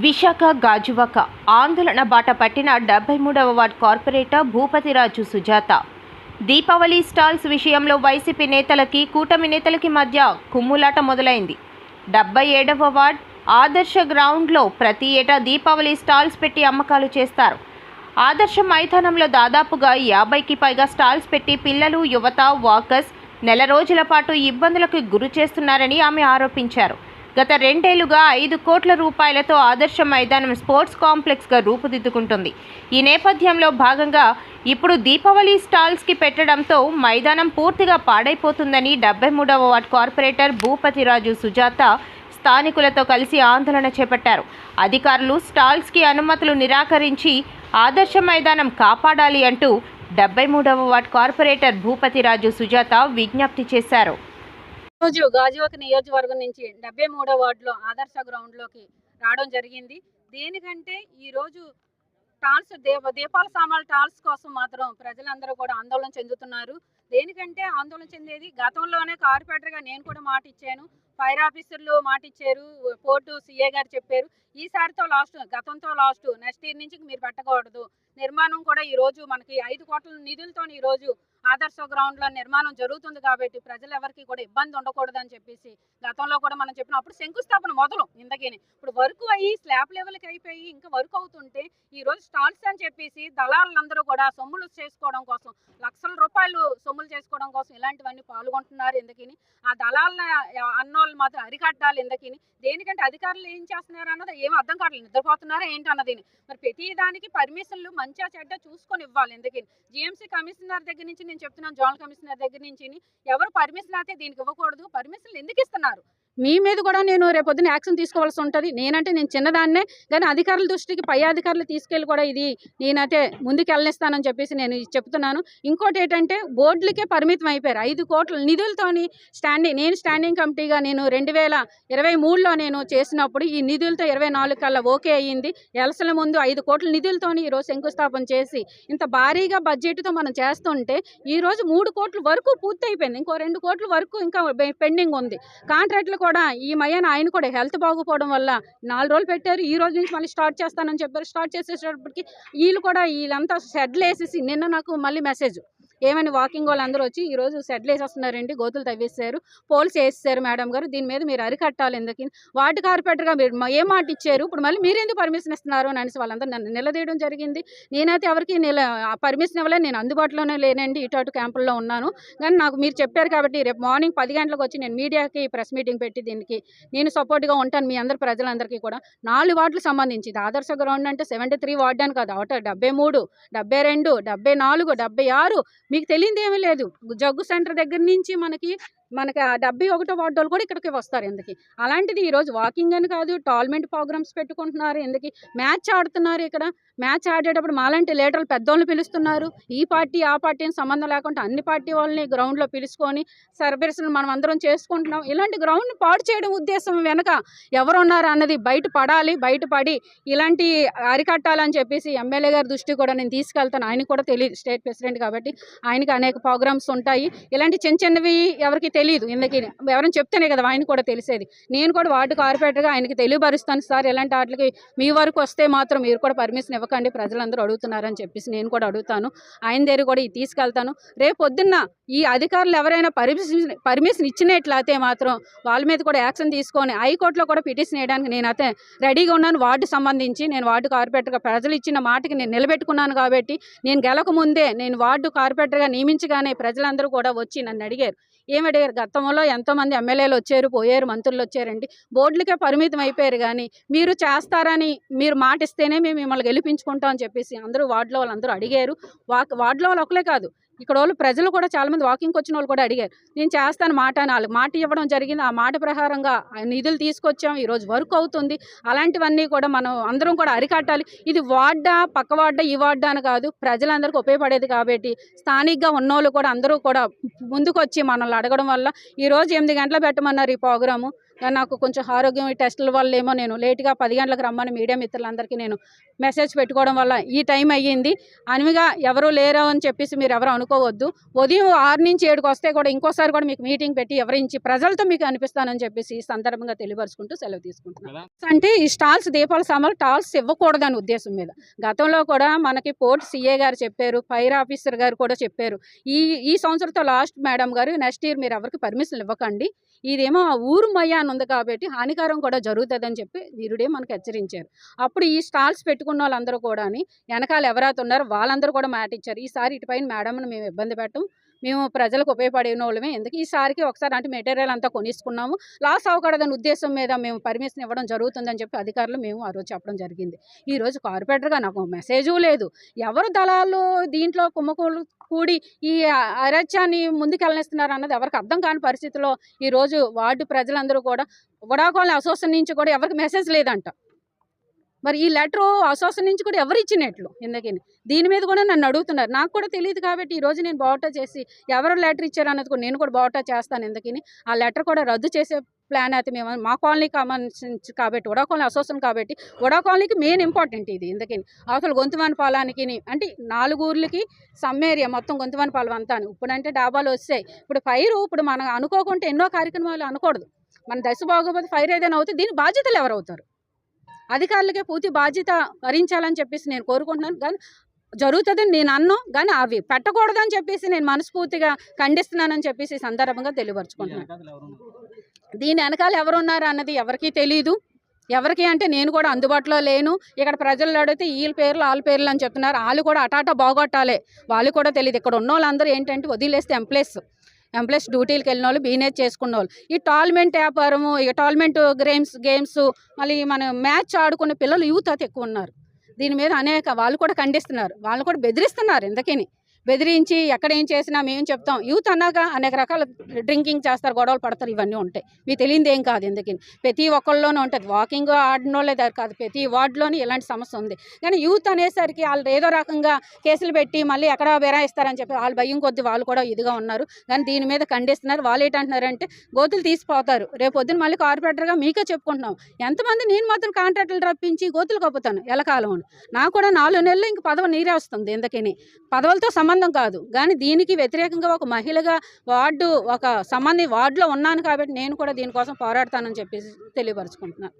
విశాఖ గాజువాక ఆందోళన బాట పట్టిన డెబ్బై మూడవ ward corporator Bhupathiraju Sujatha. Deepavali stalls విషయంలో వైసీపీ నేతలకి కూటమి నేతలకి మధ్య కుమ్ములాట మొదలైంది. డెబ్బై ఏడవ వార్డ్ ఆదర్శ గ్రౌండ్లో ప్రతి ఏటా దీపావళి స్టాల్స్ పెట్టి అమ్మకాలు చేస్తారు. ఆదర్శ మైదానంలో దాదాపుగా యాభైకి పైగా స్టాల్స్ పెట్టి పిల్లలు యువత వాకర్స్ నెల రోజుల పాటు ఇబ్బందులకు గురి చేస్తున్నారని ఆమె ఆరోపించారు. గత రెండేళ్ళుగా ఐదు కోట్ల రూపాయలతో ఆదర్శ మైదానం స్పోర్ట్స్ కాంప్లెక్స్గా రూపుదిద్దుకుంటుంది. ఈ నేపథ్యంలో భాగంగా ఇప్పుడు దీపావళి స్టాల్స్కి పెట్టడంతో మైదానం పూర్తిగా పాడైపోతుందని డెబ్బై మూడవ వార్డ్ కార్పొరేటర్ భూపతిరాజు సుజాత స్థానికులతో కలిసి ఆందోళన చేపట్టారు. అధికారులు స్టాల్స్కి అనుమతులు నిరాకరించి ఆదర్శ మైదానం కాపాడాలి అంటూ డెబ్బై మూడవ వార్డ్ కార్పొరేటర్ భూపతిరాజు సుజాత విజ్ఞప్తి చేశారు. రోజు గాజువాక నియోజకవర్గం నుంచి డెబ్బై మూడో వార్డులో ఆదర్శ గ్రౌండ్లోకి రావడం జరిగింది. దేనికంటే ఈ రోజు టాల్స్ దీప దీపాల సామాన్ల టాల్స్ కోసం మాత్రం ప్రజలందరూ కూడా ఆందోళన చెందుతున్నారు. దేనికంటే ఆందోళన చెందేది గతంలోనే కార్పొరేటర్గా నేను కూడా మాట ఇచ్చాను. ఫైర్ ఆఫీసర్లు మాట ఇచ్చారు. పోర్టు సీఏ గారు చెప్పారు. ఈసారితో లాస్ట్ గతంతో లాస్ట్ నెక్స్ట్ ఇయర్ నుంచి మీరు పెట్టకూడదు. నిర్మాణం కూడా ఈ రోజు మనకి ఐదు కోట్ల నిధులతో ఈ రోజు ఆదర్శ గ్రౌండ్లో నిర్మాణం జరుగుతుంది కాబట్టి ప్రజలు ఎవరికి కూడా ఇబ్బంది ఉండకూడదు అని చెప్పేసి గతంలో కూడా మనం చెప్పిన. అప్పుడు శంకుస్థాపన మొదలు ఇందకేని ఇప్పుడు వర్క్ అయ్యి స్లాబ్ లెవెల్కి అయిపోయి ఇంకా వర్క్ అవుతుంటే ఈ రోజు స్టాల్స్ అని చెప్పేసి దళాలందరూ కూడా సొమ్ములు చేసుకోవడం కోసం లక్షల రూపాయలు సొమ్ములు చేసుకోవడం కోసం ఇలాంటివన్నీ పాల్గొంటున్నారు ఎందుకని ఆ దళాలను అన్నోళ్ళు మాత్రం అరికట్టాలి ఎందుకని దేనికంటే అధికారులు ఏం చేస్తున్నారు అన్నది ఏం అర్థం కావట్లేదు. నిద్రపోతున్నారా ఏంటి అన్నది మరి ప్రతి దానికి పర్మిషన్లు మంచిగా చెడ్డ చూసుకొని ఇవ్వాలి ఎందుకని జిఎంసీ కమిషనర్ దగ్గర నుంచి నేను చెప్తున్నాను జోనల్ కమిషనర్ దగ్గర నుంచి ఎవరు పర్మిషన్ అయితే దీనికి ఇవ్వకూడదు. పర్మిషన్లు ఎందుకు ఇస్తున్నారు? మీ మీద కూడా నేను రేపొద్దున యాక్షన్ తీసుకోవాల్సి ఉంటుంది. నేనంటే నేను చిన్నదాన్నే కానీ అధికారుల దృష్టికి పై అధికారులు తీసుకెళ్ళి కూడా ఇది నేనైతే ముందుకు వెళ్ళనిస్తానని చెప్పేసి నేను చెప్తున్నాను. ఇంకోటి ఏంటంటే బోర్డులకే పరిమితం అయిపోయారు. ఐదు కోట్ల నిధులతోని స్టాండింగ్ నేను స్టాండింగ్ కమిటీగా నేను రెండు వేల ఇరవై మూడులో నేను చేసినప్పుడు ఈ నిధులతో ఇరవై నాలుగు కల్లా ఓకే అయ్యింది. ఎలసల ముందు ఐదు కోట్ల నిధులతోని ఈరోజు శంకుస్థాపన చేసి ఇంత భారీగా బడ్జెట్తో మనం చేస్తుంటే ఈరోజు మూడు కోట్ల వరకు పూర్తి అయిపోయింది ఇంకో రెండు కోట్ల వరకు ఇంకా పెండింగ్ ఉంది. కాంట్రాక్ట్లు కూడా ఈ మయ్యాన ఆయన కూడా హెల్త్ బాగోపోవడం వల్ల నాలుగు రోజులు పెట్టారు ఈ రోజు నుంచి మళ్ళీ స్టార్ట్ చేస్తానని చెప్పారు. స్టార్ట్ చేసేటప్పటికి వీళ్ళు కూడా వీళ్ళంతా షెడ్లు వేసేసి నిన్న నాకు మళ్ళీ మెసేజ్ ఏమని వాకింగ్ వాళ్ళు అందరూ వచ్చి ఈ రోజు వేసేస్తున్నారండి గోతులు తవ్వేశారు. పోల్స్ వేసేసారు మేడం గారు. దీని మీద మీరు అరికట్టాలి ఎందుకు వాటి కార్పొరేటర్గా మీరు ఏ మాట ఇచ్చారు? ఇప్పుడు మళ్ళీ మీరు ఎందుకు పర్మిషన్ ఇస్తున్నారు అని అనేసి వాళ్ళందరూ నన్ను నిలదీయడం జరిగింది. నేనైతే ఎవరికి నిల పర్మిషన్ ఇవ్వలేదు. నేను అందుబాటులోనే లేనండి. ఇటు అటు క్యాంపుల్లో ఉన్నాను. కానీ నాకు మీరు చెప్పారు కాబట్టి రేపు మార్నింగ్ పది గంటలకు వచ్చి నేను మీడియాకి ప్రెస్ మీటింగ్ పెట్టి దీనికి నేను సపోర్ట్గా ఉంటాను మీ అందరు ప్రజలందరికీ కూడా. నాలుగు వార్డులకు సంబంధించి ఆదర్శ గ్రౌండ్ అంటే సెవెంటీ త్రీ వార్డు అని కాదు. ఒకట డెబ్బై మూడు డెబ్బై రెండు డెబ్బై నాలుగు డెబ్బై ఆరు మీకు తెలియదు ఏమీ లేదు. జగ్గు సెంటర్ దగ్గర నుంచి మనకి మనకి ఆ డెబ్బై ఒకటో వార్డు కూడా ఇక్కడికి వస్తారు ఎందుకు? అలాంటిది ఈరోజు వాకింగ్ అని కాదు టోర్నమెంట్ ప్రోగ్రామ్స్ పెట్టుకుంటున్నారు ఎందుకు? మ్యాచ్ ఆడుతున్నారు ఇక్కడ. మ్యాచ్ ఆడేటప్పుడు మాలాంటి లీడర్లు పెద్దోళ్ళు పిలుస్తున్నారు. ఈ పార్టీ ఆ పార్టీని సంబంధం లేకుండా అన్ని పార్టీ వాళ్ళని గ్రౌండ్లో పిలుచుకొని సర్వీసులు మనం అందరం చేసుకుంటున్నాం. ఇలాంటి గ్రౌండ్ని పాడు చేయడం ఉద్దేశం వెనక ఎవరున్నారు అన్నది బయట పడాలి బయటపడి ఇలాంటి అరికట్టాలని చెప్పేసి ఎమ్మెల్యే గారి దృష్టి కూడా నేను తీసుకెళ్తాను. ఆయన కూడా తెలియదు స్టేట్ ప్రెసిడెంట్ కాబట్టి ఆయనకి అనేక ప్రోగ్రామ్స్ ఉంటాయి. ఇలాంటి చిన్న చిన్నవి ఎవరికి తెలియదు ఎందుకు ఎవరైనా చెప్తేనే కదా ఆయన కూడా తెలిసేది. నేను కూడా వార్డు కార్పొరేటర్గా ఆయనకి తెలియపరుస్తాను సార్. ఇలాంటి వాటికి మీ వరకు వస్తే మాత్రం మీరు కూడా పర్మిషన్ ఇవ్వకండి. ప్రజలందరూ అడుగుతున్నారని చెప్పేసి నేను కూడా అడుగుతాను. ఆయన దగ్గర కూడా ఇది తీసుకెళ్తాను. రేపు పొద్దున్న ఈ అధికారులు ఎవరైనా పర్మిషన్ పర్మిషన్ ఇచ్చినట్లయితే మాత్రం వాళ్ళ మీద కూడా యాక్షన్ తీసుకొని హైకోర్టులో కూడా పిటిషన్ వేయడానికి నేనైతే రెడీగా ఉన్నాను. వార్డు సంబంధించి నేను వార్డు కార్పొరేటర్గా ప్రజలు ఇచ్చిన మాటకి నేను నిలబెట్టుకున్నాను కాబట్టి నేను గెలక ముందే నేను వార్డు కార్పొరేటర్గా నియమించగానే ప్రజలందరూ కూడా వచ్చి నన్ను అడిగారు. ఏమి అడిగారు? గతంలో ఎంతోమంది ఎమ్మెల్యేలు వచ్చారు పోయారు మంత్రులు వచ్చారండి బోర్డులకే పరిమితం అయిపోయారు కానీ మీరు చేస్తారని మీరు మాట ఇస్తేనే మేము మిమ్మల్ని గెలిపించుకుంటాం అని చెప్పేసి అందరూ వార్డులో వాళ్ళందరూ అడిగారు. వాక్ వార్డులో వాళ్ళు ఒకలే కాదు ఇక్కడ వాళ్ళు ప్రజలు కూడా చాలామంది వాకింగ్కి వచ్చిన వాళ్ళు కూడా అడిగారు. నేను చేస్తాను మాట అని మాట ఇవ్వడం జరిగింది. ఆ మాట ప్రకారంగా నిధులు తీసుకొచ్చాం. ఈరోజు వర్క్ అవుతుంది. అలాంటివన్నీ కూడా మనం అందరం కూడా అరికట్టాలి. ఇది వార్డా పక్క వార్డా ఈ వార్డా అని కాదు. ప్రజలందరికీ ఉపయోగపడేది కాబట్టి స్థానికంగా ఉన్నోళ్ళు కూడా అందరూ కూడా ముందుకొచ్చి మనల్ని అడగడం వల్ల ఈరోజు ఎనిమిది గంటల పెట్టమన్నారు ఈ ప్రోగ్రాము. నాకు కొంచెం ఆరోగ్యం ఈ టెస్టుల వల్ల ఏమో నేను లేట్గా పది గంటలకు రమ్మని మీడియా మిత్రులందరికీ నేను మెసేజ్ పెట్టుకోవడం వల్ల ఈ టైం అయ్యింది. అనివిగా ఎవరు లేరు అని చెప్పేసి మీరు ఎవరు అనుకోవద్దు. ఉదయం ఆరు నుంచి ఏడుకు వస్తే కూడా ఇంకోసారి కూడా మీకు మీటింగ్ పెట్టి ఎవరించి ప్రజలతో మీకు అనిపిస్తానని చెప్పేసి ఈ సందర్భంగా తెలియపరుచుకుంటూ సెలవు తీసుకుంటున్నాను. అంటే ఈ స్టాల్స్ దీపావళి సామాన్లు టాల్స్ ఇవ్వకూడదని ఉద్దేశం మీద. గతంలో కూడా మనకి పోర్ట్ సిఏ గారు చెప్పారు ఫైర్ ఆఫీసర్ గారు కూడా చెప్పారు. ఈ ఈ సంవత్సరంతో లాస్ట్ మేడం గారు నెక్స్ట్ ఇయర్ మీరు ఎవరికి పర్మిషన్ ఇవ్వకండి. ఇదేమో ఆ ఊరు మయ్య అని ఉంది కాబట్టి హానికరం కూడా జరుగుతుందని చెప్పి వీరుడే మనకు హెచ్చరించారు. అప్పుడు ఈ స్టాల్స్ పెట్టుకున్న వాళ్ళందరూ కూడా వెనకాల ఎవరైతే ఉన్నారో వాళ్ళందరూ కూడా మాట ఇచ్చారు. ఈసారి ఇటుపైన మేడంను మేము ఇబ్బంది పెట్టం. మేము ప్రజలకు ఉపయోగపడిన వాళ్ళమే ఎందుకు ఈసారికి ఒకసారి అంటే మెటీరియల్ అంతా కొనిసుకున్నాము. లాస్ అవ్వకూడదని ఉద్దేశం మీద మేము పర్మిషన్ ఇవ్వడం జరుగుతుందని చెప్పి అధికారులు మేము ఆ రోజు చెప్పడం జరిగింది. ఈరోజు కార్పొరేటర్గా నాకు మెసేజు లేదు. ఎవరు దళాలు దీంట్లో కుమ్మకూలు కూడి ఈ అరత్యాన్ని ముందుకెళ్ళనిస్తున్నారు అన్నది ఎవరికి అర్థం కాని పరిస్థితిలో ఈ రోజు వార్డు ప్రజలందరూ కూడా వడాకోళ్ళ అసోసియేషన్ నుంచి కూడా ఎవరికి మెసేజ్ లేదంట. మరి ఈ లెటర్ అసోసియేషన్ నుంచి కూడా ఎవరు ఇచ్చినట్లు ఎందుకని? దీని మీద కూడా నన్ను అడుగుతున్నారు. నాకు కూడా తెలియదు కాబట్టి ఈరోజు నేను బావటా చేసి ఎవరు లెటర్ ఇచ్చారు అన్నది కూడా నేను కూడా బావటా చేస్తాను. ఎందుకని? ఆ లెటర్ కూడా రద్దు చేసే ప్లాన్ అయితే మేము మా కాలనీ సంబంధించి కాబట్టి వడా కాలనీ అసోసియేషన్ కాబట్టి వడా కాలనీకి మెయిన్ ఇంపార్టెంట్ ఇది. ఎందుకని? అవతల గొంతువాని పాలానికి అంటే నాలుగు ఊర్లకి సమ్ ఏరియా మొత్తం గొంతువాని పాలం అంతా ఇప్పుడంటే డాబాలు వస్తాయి. ఇప్పుడు ఫైరు ఇప్పుడు మనం అనుకోకుంటే ఎన్నో కార్యక్రమాలు అనకూడదు. మన దశ బాగోపోతే ఫైర్ ఏదైనా అవుతే దీని బాధ్యతలు ఎవరవుతారు? అధికారులకే పూర్తి బాధ్యత భరించాలని చెప్పేసి నేను కోరుకుంటున్నాను. కానీ జరుగుతుందని నేను అన్ను కానీ అవి పెట్టకూడదని చెప్పేసి నేను మనస్ఫూర్తిగా ఖండిస్తున్నానని చెప్పేసి సందర్భంగా తెలియపరుచుకుంటున్నాను. దీని వెనకాల ఎవరున్నారు అన్నది ఎవరికీ తెలియదు ఎవరికి అంటే నేను కూడా అందుబాటులో లేను. ఇక్కడ ప్రజలు అడిగితే వీళ్ళ పేర్లు వాళ్ళ పేర్లు అని చెప్తున్నారు. వాళ్ళు కూడా అటాట బాగొట్టాలి. వాళ్ళు కూడా తెలియదు ఇక్కడ ఉన్న వాళ్ళందరూ ఏంటంటే వదిలేస్తే ఎంప్లేస్ ఎంప్లాయీస్ డ్యూటీలకు వెళ్ళిన వాళ్ళు బీనేజ్ చేసుకున్న వాళ్ళు ఈ టాల్మెంట్ వ్యాపారము ఇక టాల్మెంట్ గేమ్స్ గేమ్స్ మళ్ళీ మన మ్యాచ్ ఆడుకునే పిల్లలు యూత్ అయితే ఎక్కువ ఉన్నారు. దీని మీద అనేక వాళ్ళు కూడా ఖండిస్తున్నారు. వాళ్ళు కూడా బెదిరిస్తున్నారు ఎందుకని బెదిరించి ఎక్కడ ఏం చేసినా మేము చెప్తాం. యూత్ అన్నాక అనేక రకాల డ్రింకింగ్ చేస్తారు గొడవలు పడతారు ఇవన్నీ ఉంటాయి. మీకు తెలియదు ఏం కాదు ఎందుకని. ప్రతి ఒక్కళ్ళలోనూ ఉంటుంది. వాకింగ్ ఆడిన వాళ్ళే దగ్గర కాదు. ప్రతి వార్డులోని ఇలాంటి సమస్య ఉంది. కానీ యూత్ అనేసరికి వాళ్ళు ఏదో రకంగా కేసులు పెట్టి మళ్ళీ ఎక్కడ బెరాయిస్తారని చెప్పి వాళ్ళు భయం కొద్ది వాళ్ళు కూడా ఇదిగా ఉన్నారు. కానీ దీని మీద ఖండిస్తున్నారు. వాళ్ళు ఏంటంటున్నారంటే గోతులు తీసిపోతారు. రేపు పొద్దున మళ్ళీ కార్పొరేటర్గా మీకే చెప్పుకుంటున్నాం. ఎంతమంది నేను మాత్రం కాంట్రాక్టులు రప్పించి గోతులు కప్పుతాను? ఎలకాలం నాకు కూడా నాలుగు నెలలు ఇంక పదవి నీరే వస్తుంది. ఎందుకని? పదవులతో సంబంధం కాదు. కానీ దీనికి వ్యతిరేకంగా ఒక మహిళగా వార్డు ఒక సంబంధి వార్డులో ఉన్నాను కాబట్టి నేను కూడా దీనికోసం పోరాడతానని చెప్పేసి తెలియపరుచుకుంటున్నాను.